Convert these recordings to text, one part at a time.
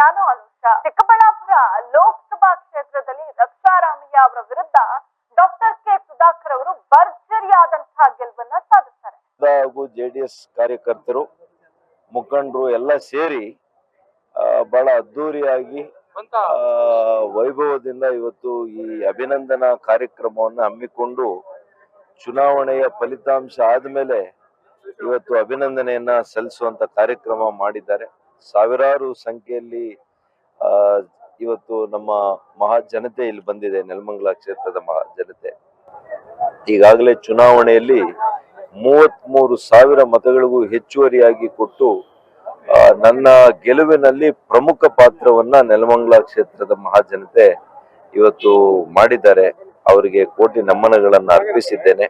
ನಾನು ಅನುಷಾ. ಚಿಕ್ಕಬಳ್ಳಾಪುರ ಲೋಕಸಭಾ ಕ್ಷೇತ್ರದಲ್ಲಿ ರಕ್ಷಾರಾಮಯ್ಯ ಅವರ ವಿರುದ್ಧ ಡಾಕ್ಟರ್ ಕೆ ಸುಧಾಕರ್ ಅವರು ಭರ್ಜರಿಯಾದಂತಹ ಗೆಲುವನ್ನ ಸಾಧಿಸ್ತಾರೆ. ಹಾಗೂ ಜೆ ಡಿ ಎಸ್ ಕಾರ್ಯಕರ್ತರು ಮುಖಂಡರು ಎಲ್ಲ ಸೇರಿ ಆ, ಬಹಳ ಅದ್ದೂರಿಯಾಗಿ ಆ, ವೈಭವದಿಂದ ಇವತ್ತು ಈ ಅಭಿನಂದನಾ ಕಾರ್ಯಕ್ರಮವನ್ನು ಹಮ್ಮಿಕೊಂಡು ಚುನಾವಣೆಯ ಫಲಿತಾಂಶ ಆದ್ಮೇಲೆ ಇವತ್ತು ಅಭಿನಂದನೆಯನ್ನ ಸಲ್ಲಿಸುವಂತ ಕಾರ್ಯಕ್ರಮ ಮಾಡಿದ್ದಾರೆ. ಸಾವಿರಾರು ಸಂಖ್ಯೆಯಲ್ಲಿ ಇವತ್ತು ನಮ್ಮ ಮಹಾ ಜನತೆ ಇಲ್ಲಿ ಬಂದಿದೆ, ನೆಲಮಂಗಲ ಕ್ಷೇತ್ರದ ಮಹಾ ಜನತೆ ಈಗಾಗಲೇ ಚುನಾವಣೆಯಲ್ಲಿ ಮೂವತ್ಮೂರು ಸಾವಿರ ಮತಗಳಿಗೂ ಹೆಚ್ಚುವರಿಯಾಗಿ ಕೊಟ್ಟು ನನ್ನ ಗೆಲುವಿನಲ್ಲಿ ಪ್ರಮುಖ ಪಾತ್ರವನ್ನ ನೆಲಮಂಗಲ ಕ್ಷೇತ್ರದ ಮಹಾಜನತೆ ಇವತ್ತು ಮಾಡಿದ್ದಾರೆ. ಅವರಿಗೆ ಕೋಟಿ ನಮನಗಳನ್ನು ಅರ್ಪಿಸಿದ್ದೇನೆ.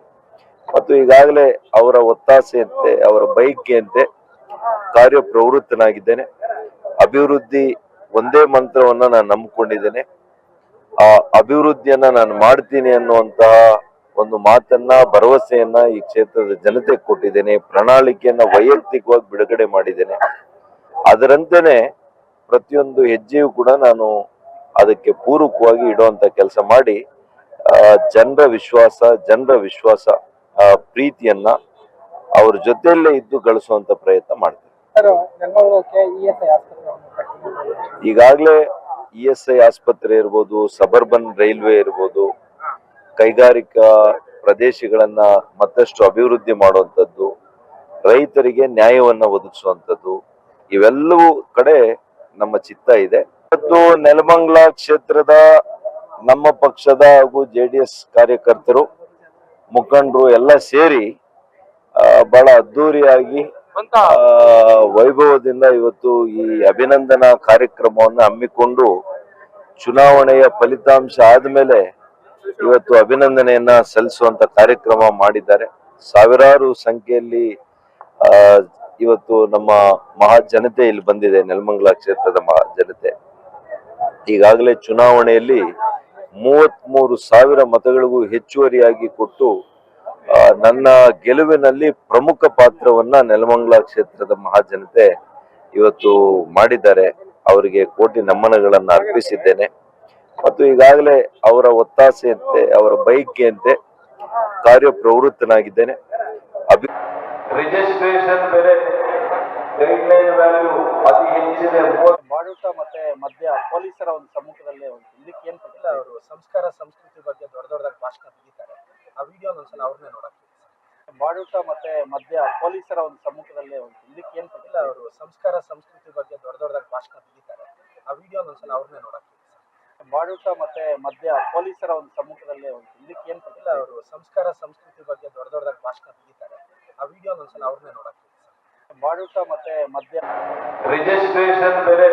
ಮತ್ತು ಈಗಾಗಲೇ ಅವರ ಒತ್ತಾಸೆಯಂತೆ, ಅವರ ಬೈಕ್ಗೆಯಂತೆ ಕಾರ್ಯಪ್ರವೃತ್ತನಾಗಿದ್ದೇನೆ ಅಭಿವೃದ್ಧಿ ಒಂದೇ ಮಂತ್ರವನ್ನ ನಾನು ನಂಬಿಕೊಂಡಿದ್ದೇನೆ. ಆ ಅಭಿವೃದ್ಧಿಯನ್ನ ನಾನು ಮಾಡ್ತೀನಿ ಅನ್ನುವಂತಹ ಒಂದು ಮಾತನ್ನ, ಭರವಸೆಯನ್ನ ಈ ಕ್ಷೇತ್ರದ ಜನತೆ ಕೊಟ್ಟಿದ್ದೇನೆ. ಪ್ರಣಾಳಿಕೆಯನ್ನ ವೈಯಕ್ತಿಕವಾಗಿ ಬಿಡುಗಡೆ ಮಾಡಿದ್ದೇನೆ. ಅದರಂತೆನೆ ಪ್ರತಿಯೊಂದು ಹೆಜ್ಜೆಯೂ ಕೂಡ ನಾನು ಅದಕ್ಕೆ ಪೂರಕವಾಗಿ ಇಡುವಂತ ಕೆಲಸ ಮಾಡಿ ಜನರ ವಿಶ್ವಾಸ ಜನರ ವಿಶ್ವಾಸ ಪ್ರೀತಿಯನ್ನ ಅವ್ರ ಜೊತೆಯಲ್ಲೇ ಇದ್ದು ಗಳಿಸುವಂತ ಪ್ರಯತ್ನ ಮಾಡ್ತೇನೆ. ಈಗಾಗಲೇ ಇ ಎಸ್ ಐ ಆಸ್ಪತ್ರೆ ಇರ್ಬೋದು, ಸಬರ್ಬನ್ ರೈಲ್ವೆ ಇರ್ಬೋದು, ಕೈಗಾರಿಕಾ ಪ್ರದೇಶಗಳನ್ನ ಮತ್ತಷ್ಟು ಅಭಿವೃದ್ಧಿ ಮಾಡುವಂಥದ್ದು, ರೈತರಿಗೆ ನ್ಯಾಯವನ್ನ ಒದಗಿಸುವಂಥದ್ದು, ಇವೆಲ್ಲವೂ ಕಡೆ ನಮ್ಮ ಚಿತ್ತ ಇದೆ. ಇವತ್ತು ನೆಲಮಂಗ್ಲ ಕ್ಷೇತ್ರದ ನಮ್ಮ ಪಕ್ಷದ ಹಾಗೂ ಜೆ ಕಾರ್ಯಕರ್ತರು, ಮುಖಂಡರು ಎಲ್ಲ ಸೇರಿ ಬಹಳ ಅದ್ದೂರಿಯಾಗಿ ವೈಭವದಿಂದ ಇವತ್ತು ಈ ಅಭಿನಂದನಾ ಕಾರ್ಯಕ್ರಮವನ್ನು ಹಮ್ಮಿಕೊಂಡು ಚುನಾವಣೆಯ ಫಲಿತಾಂಶ ಆದ್ಮೇಲೆ ಇವತ್ತು ಅಭಿನಂದನೆಯನ್ನ ಸಲ್ಲಿಸುವಂತ ಕಾರ್ಯಕ್ರಮ ಮಾಡಿದ್ದಾರೆ. ಸಾವಿರಾರು ಸಂಖ್ಯೆಯಲ್ಲಿ ಆ, ಇವತ್ತು ನಮ್ಮ ಮಹಾ ಜನತೆ ಇಲ್ಲಿ ಬಂದಿದೆ ನೆಲಮಂಗಲ ಕ್ಷೇತ್ರದ ಮಹಾ ಜನತೆ ಈಗಾಗಲೇ ಚುನಾವಣೆಯಲ್ಲಿ ಮೂವತ್ಮೂರು ಸಾವಿರ ಮತಗಳಿಗೂ ಹೆಚ್ಚುವರಿಯಾಗಿ ಕೊಟ್ಟು ನನ್ನ ಗೆಲುವಿನಲ್ಲಿ ಪ್ರಮುಖ ಪಾತ್ರವನ್ನ ನೆಲಮಂಗಲ ಕ್ಷೇತ್ರದ ಮಹಾಜನತೆ ಇವತ್ತು ಮಾಡಿದ್ದಾರೆ. ಅವರಿಗೆ ಕೋಟಿ ನಮನಗಳನ್ನು ಅರ್ಪಿಸಿದ್ದೇನೆ. ಮತ್ತು ಈಗಾಗಲೇ ಅವರ ಒತ್ತಾಸೆಯಂತೆ ಅವರ ಬೈಕೆಯಂತೆ ಕಾರ್ಯಪ್ರವೃತ್ತನಾಗಿದ್ದೇನೆ. ಅಭಿ ರಿಜಿಸ್ಟ್ರೇಷನ್ ಬೆಲೆ ಗೈಡ್ಲೈನ್ ವ್ಯಾಲ್ಯೂ ಅತಿ ಹೆಚ್ಚಿದೆ. ಬಾಡೂಟ ಮತ್ತೆ ಮಧ್ಯ ಪೊಲೀಸರ ಒಂದು ಸಮ್ಮುಖದಲ್ಲಿ ಒಂದು ಇದಕ್ಕೆ ಏನ್ ಅವರು ಸಂಸ್ಕಾರ ಸಂಸ್ಕೃತಿ ಬಗ್ಗೆ ದೊಡ್ಡ ದೊಡ್ಡದಾಗಿ ಭಾಷಣ ತೆಗಿತಾರೆ ಆ ವಿಡಿಯೋ ಒಂದ್ಸಲ ಅವ್ರನ್ನೇ ನೋಡಕ್ಕೆ ಬಾಡೂಟ ಮತ್ತೆ ಮಧ್ಯ ಪೊಲೀಸರ ಒಂದು ಸಮ್ಮುಖದಲ್ಲೇ ಇದಕ್ಕೆ ಏನ್ ಗೊತ್ತಿಲ್ಲ, ಅವರು ಸಂಸ್ಕಾರ, ಸಂಸ್ಕೃತಿ ಬಗ್ಗೆ ದೊಡ್ಡ ದೊಡ್ಡದಾಗಿ ಭಾಷಣ ತೆಗಿತಾರೆ ಆ ವಿಡಿಯೋ ಒಂದ್ಸಲ ಅವ್ರನ್ನೇ ನೋಡಕ್ಕೆ ಬಾಡೂಟ ಮತ್ತೆ ಮಧ್ಯ ಪೊಲೀಸರ ಒಂದು ಸಮ್ಮುಖದಲ್ಲೇ ಒಂದು ಇದಕ್ಕೆ ಏನ್ ಗೊತ್ತಿಲ್ಲ, ಅವರು ಸಂಸ್ಕಾರ, ಸಂಸ್ಕೃತಿ ಬಗ್ಗೆ ದೊಡ್ಡ ದೊಡ್ಡದಾಗಿ ಭಾಷಣ ತೆಗಿತಾರೆ ಆ ವಿಡಿಯೋ ಒಂದ್ಸಲ ಅವ್ರನ್ನೇ ನೋಡಕ್ಕೆ ಬಾಡೂಟ ಮತ್ತೆ ಮಧ್ಯ ರಿಜಿಸ್ಟ್ರೇಷನ್ ಬೆಲೆ